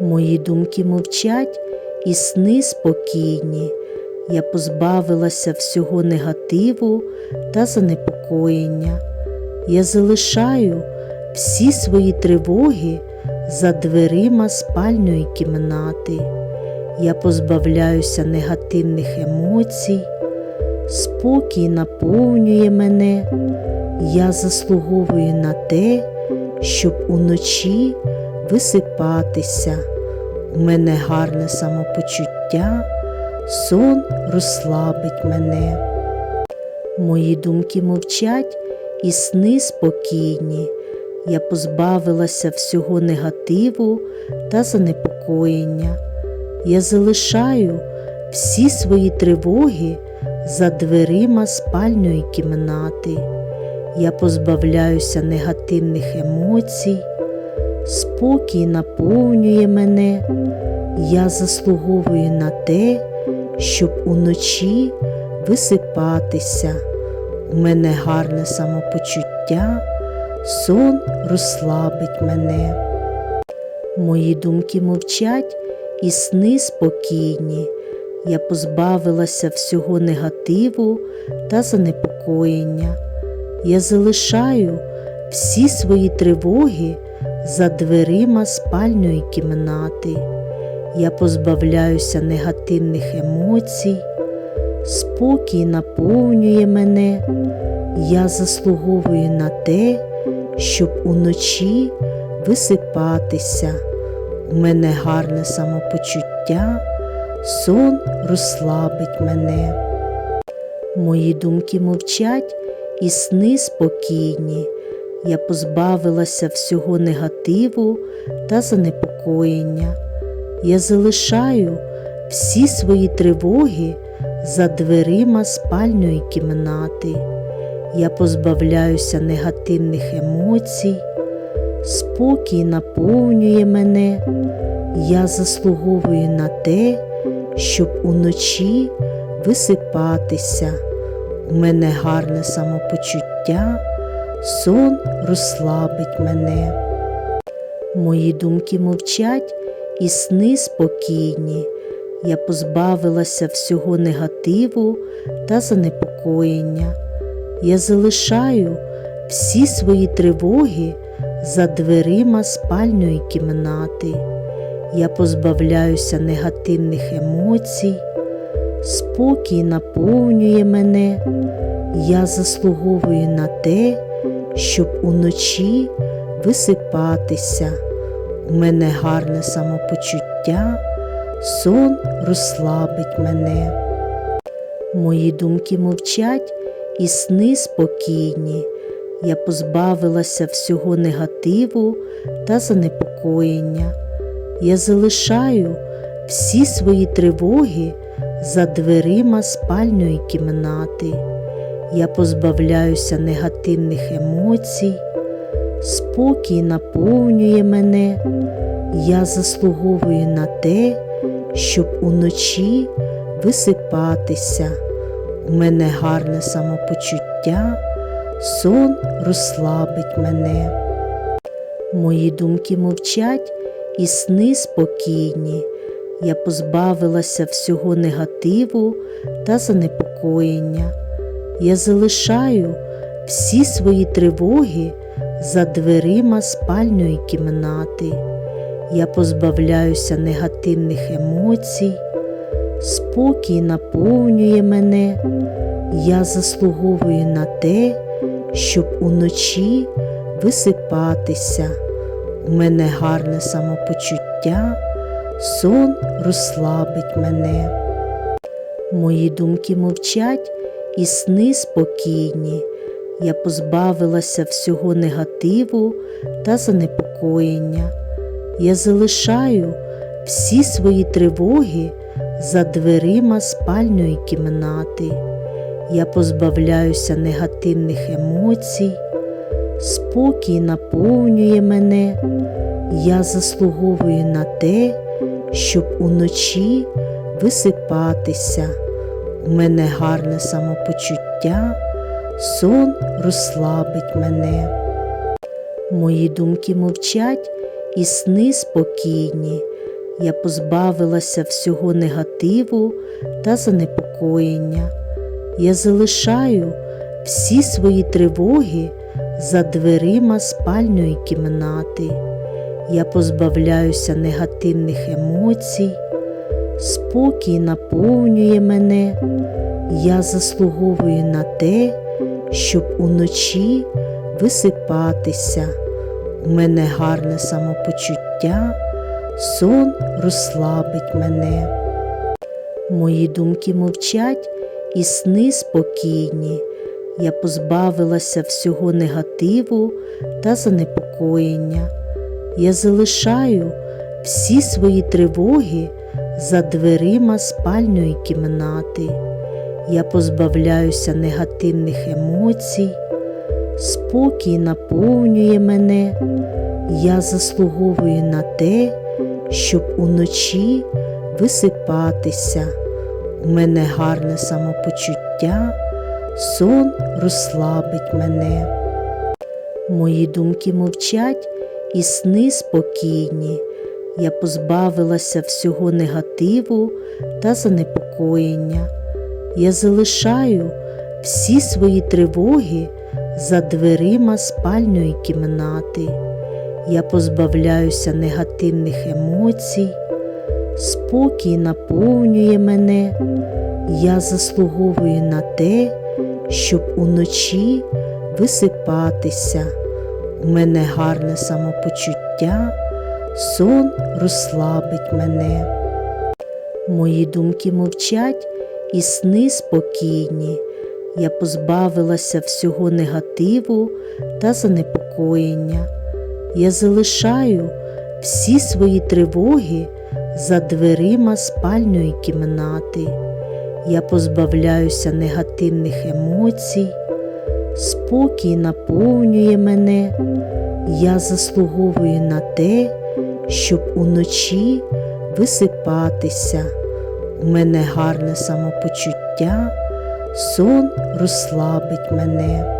Мої думки мовчать і сни спокійні. Я позбавилася всього негативу та занепокоєння. Я залишаю всі свої тривоги за дверима спальної кімнати. Я позбавляюся негативних емоцій, спокій наповнює мене. Я заслуговую на те, щоб уночі висипатися. У мене гарне самопочуття, сон розслабить мене. Мої думки мовчать і сни спокійні. Я позбавилася всього негативу та занепокоєння. Я залишаю всі свої тривоги за дверима спальної кімнати. Я позбавляюся негативних емоцій, спокій наповнює мене. Я заслуговую на те, щоб уночі висипатися. У мене гарне самопочуття, сон розслабить мене. Мої думки мовчать і сни спокійні. Я позбавилася всього негативу та занепокоєння. Я залишаю всі свої тривоги за дверима спальної кімнати. Я позбавляюся негативних емоцій, спокій наповнює мене. Я заслуговую на те, щоб уночі висипатися. У мене гарне самопочуття, сон розслабить мене. Мої думки мовчать і сни спокійні. Я позбавилася всього негативу та занепокоєння. Я залишаю всі свої тривоги за дверима спальної кімнати. Я позбавляюся негативних емоцій, спокій наповнює мене. Я заслуговую на те, щоб уночі висипатися. У мене гарне самопочуття, сон розслабить мене. Мої думки мовчать і сни спокійні. Я позбавилася всього негативу та занепокоєння. Я залишаю всі свої тривоги за дверима спальної кімнати. Я позбавляюся негативних емоцій, спокій наповнює мене. Я заслуговую на те, щоб уночі висипатися. У мене гарне самопочуття, сон розслабить мене. Мої думки мовчать і сни спокійні. Я позбавилася всього негативу та занепокоєння. Я залишаю всі свої тривоги за дверима спальної кімнати. Я позбавляюся негативних емоцій, спокій наповнює мене. Я заслуговую на те, щоб уночі висипатися. У мене гарне самопочуття, сон розслабить мене. Мої думки мовчать і сни спокійні. Я позбавилася всього негативу та занепокоєння. Я залишаю всі свої тривоги за дверима спальної кімнати. Я позбавляюся негативних емоцій, спокій наповнює мене. Я заслуговую на те, щоб уночі висипатися. У мене гарне самопочуття, сон розслабить мене. Мої думки мовчать і сни спокійні. Я позбавилася всього негативу та занепокоєння. Я залишаю всі свої тривоги за дверима спальної кімнати. Я позбавляюся негативних емоцій, спокій наповнює мене. Я заслуговую на те, щоб уночі висипатися. У мене гарне самопочуття, сон розслабить мене. Мої думки мовчать і сни спокійні. Я позбавилася всього негативу та занепокоєння. Я залишаю всі свої тривоги за дверима спальної кімнати. Я позбавляюся негативних емоцій, спокій наповнює мене. Я заслуговую на те, щоб уночі висипатися. У мене гарне самопочуття, сон розслабить мене. Мої думки мовчать і сни спокійні. Я позбавилася всього негативу та занепокоєння. Я залишаю всі свої тривоги за дверима спальної кімнати. Я позбавляюся негативних емоцій, спокій наповнює мене. Я заслуговую на те, щоб уночі висипатися. У мене гарне самопочуття, сон розслабить мене. Мої думки мовчать і сни спокійні. Я позбавилася всього негативу та занепокоєння. Я залишаю всі свої тривоги за дверима спальної кімнати. Я позбавляюся негативних емоцій, спокій наповнює мене. Я заслуговую на те, щоб уночі висипатися. У мене гарне самопочуття, сон розслабить мене. Мої думки мовчать і сни спокійні. Я позбавилася всього негативу та занепокоєння. Я залишаю всі свої тривоги за дверима спальної кімнати. Я позбавляюся негативних емоцій, спокій наповнює мене. Я заслуговую на те, щоб уночі висипатися. У мене гарне самопочуття, сон розслабить мене.